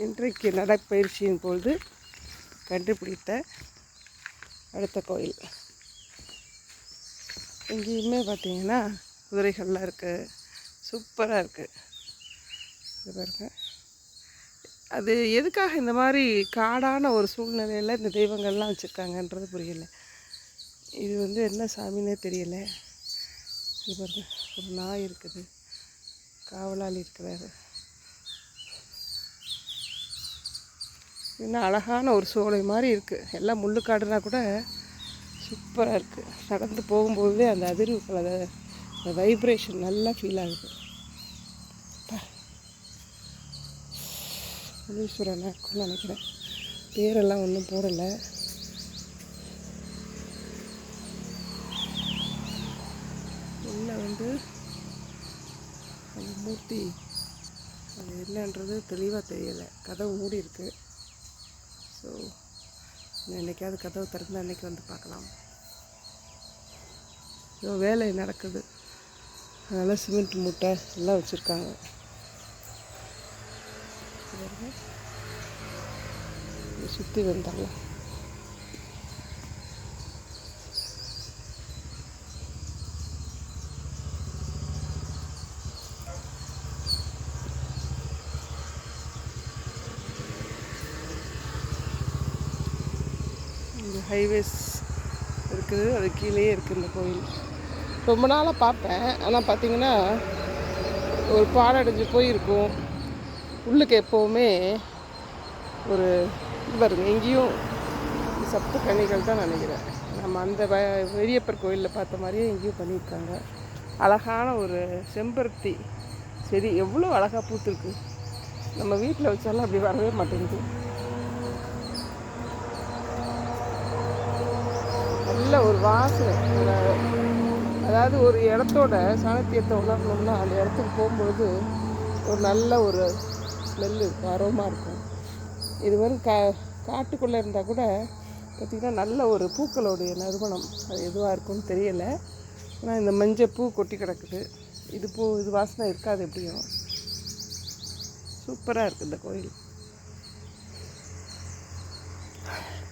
இன்றைக்கு நடைப்பயிற்சியின் பொழுது கண்டுபிடித்த அடுத்த கோயில். எங்கேயுமே பார்த்தீங்கன்னா குதிரைகள்லாம் இருக்குது சூப்பராக இருக்குது இது பாருங்க. அது எதுக்காக இந்த மாதிரி காடான ஒரு சூழ்நிலையில் இந்த தெய்வங்கள்லாம் வச்சுருக்காங்கன்றது புரியல. இது வந்து என்ன சாமின்னே தெரியல. இது பாருங்க ஒரு நாய் இருக்குது. காவலாளி இருக்கிறாரு. இன்னும் அழகான ஒரு சோலை மாதிரி இருக்குது எல்லாம் முள்ளுக்காடுனா கூட சூப்பராக இருக்குது நடந்து போகும்போதே அந்த அதிர்வுகள் அதை அந்த வைப்ரேஷன் நல்லா ஃபீல் ஆகுது. முனீஸ்வரனாக இருக்கும்னு நினைக்கிறேன். பேரெல்லாம் ஒன்றும் போடலை. உள்ள வந்து அந்த மூர்த்தி. அது என்னன்றது தெளிவாக தெரியலை. கதவு மூடி இருக்குது என்னைக்காவது கதவு திறந்து அன்னைக்கு வந்து பார்க்கலாம். இதோ வேலை நடக்குது. அதனால் சிமெண்ட் மூட்டை எல்லாம் வச்சுருக்காங்க. சுற்றி வந்தாங்க இந்த ஹைவேஸ் இருக்குது அது கீழேயே இருக்குது இந்த கோயில் ரொம்ப நாளாக பார்ப்பேன். ஆனால் பார்த்தீங்கன்னா ஒரு பாடடைஞ்சு போயிருக்கும். உள்ளுக்கு எப்போவுமே ஒரு இது பாருங்க எங்கேயும் சப்த கனிகள் தான் நினைக்கிறேன். நம்ம அந்த வ வெறியப்பர் கோயிலில் பார்த்த மாதிரியே எங்கேயும் பண்ணியிருக்காங்க. அழகான ஒரு செம்பருத்தி செடி. எவ்வளோ அழகாக பூத்துருக்கு. நம்ம வீட்டில் வச்சாலும் அப்படி வரவே மாட்டேங்குது. நல்ல ஒரு வாசனை. அதாவது ஒரு இடத்தோட சாணத்தியத்தை உணரணும்னா அந்த இடத்துக்கு போகும்பொழுது ஒரு நல்ல ஒரு ஸ்மெல்லு அரோமா இருக்கும். இது மாதிரி கா காட்டுக்குள்ளே இருந்தால் கூட பார்த்திங்கன்னா நல்ல ஒரு பூக்களுடைய நறுமணம். அது எதுவாக இருக்கும்னு தெரியலை. ஆனால் இந்த மஞ்சள் பூ கொட்டி கிடக்குது. இது பூ இது வாசனை இருக்காது எப்படியும். சூப்பராக இருக்குது இந்த கோயில்.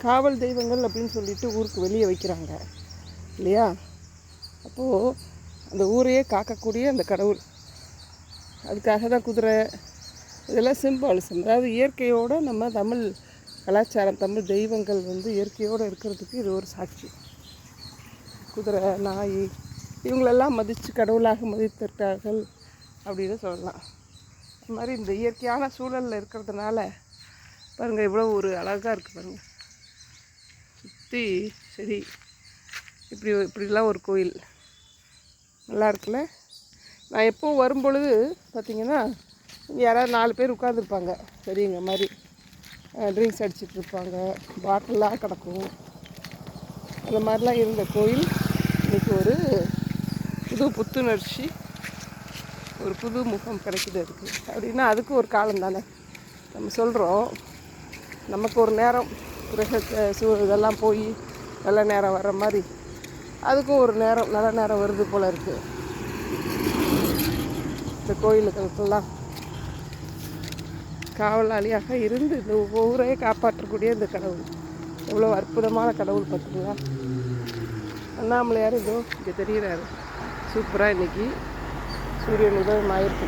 காவல் தெய்வங்கள் அப்படின்னு சொல்லிட்டு ஊருக்கு வெளியே வைக்கிறாங்க. இல்லையா? அப்போது அந்த ஊரையே காக்கக்கூடிய அந்த கடவுள். அதுக்காக தான் குதிரை இதெல்லாம் சிம்பாலிசம் அதாவது இயற்கையோடு நம்ம தமிழ் கலாச்சாரம் தமிழ் தெய்வங்கள் வந்து இயற்கையோடு இருக்கிறதுக்கு இது ஒரு சாட்சி. குதிரை நாய் இவங்களெல்லாம் மதித்து கடவுளாக மதித்திருக்கார்கள் அப்படின்னு சொல்லலாம். இது மாதிரி இந்த இயற்கையான சூழலில் இருக்கிறதுனால பாருங்கள் இவ்வளோ ஒரு அழகாக இருக்குது பாருங்கள் சுற்றி சரி இப்படி இப்படிலாம் ஒரு கோயில். நல்லா இருக்குல்ல? நான் எப்போவும் வரும்பொழுது பார்த்தீங்கன்னா யாராவது நாலு பேர் உட்காந்துருப்பாங்க சரிங்க மாதிரி. ட்ரிங்க்ஸ் அடிச்சிட்ருப்பாங்க பாட்டிலாக கிடக்கும். அந்த மாதிரிலாம் இருந்த கோயில். இன்னைக்கு ஒரு புது புத்துணர்ச்சி ஒரு புது முகம் கிடைக்கிது அதுக்கு. அப்படின்னா அதுக்கு ஒரு காலம் தானே நம்ம சொல்கிறோம் நமக்கு ஒரு நேரம். கிரகத்தை சூ இதெல்லாம் போய் நல்ல நேரம் வர்ற மாதிரி. அதுக்கும் ஒரு நேரம் நல்ல நேரம் வருது போல் இருக்குது இந்த கோயிலுகளுக்கெல்லாம் காவலாளியாக இருந்து இந்த ஊரையே காப்பாற்றக்கூடிய இந்த கடவுள். எவ்வளோ அற்புதமான கடவுள் பார்த்துங்களா அண்ணாமலையார் இதோ இங்கே தெரிகிறாரு சூப்பராக இன்னைக்கு சூரியன் உதயம் ஆயிருக்கு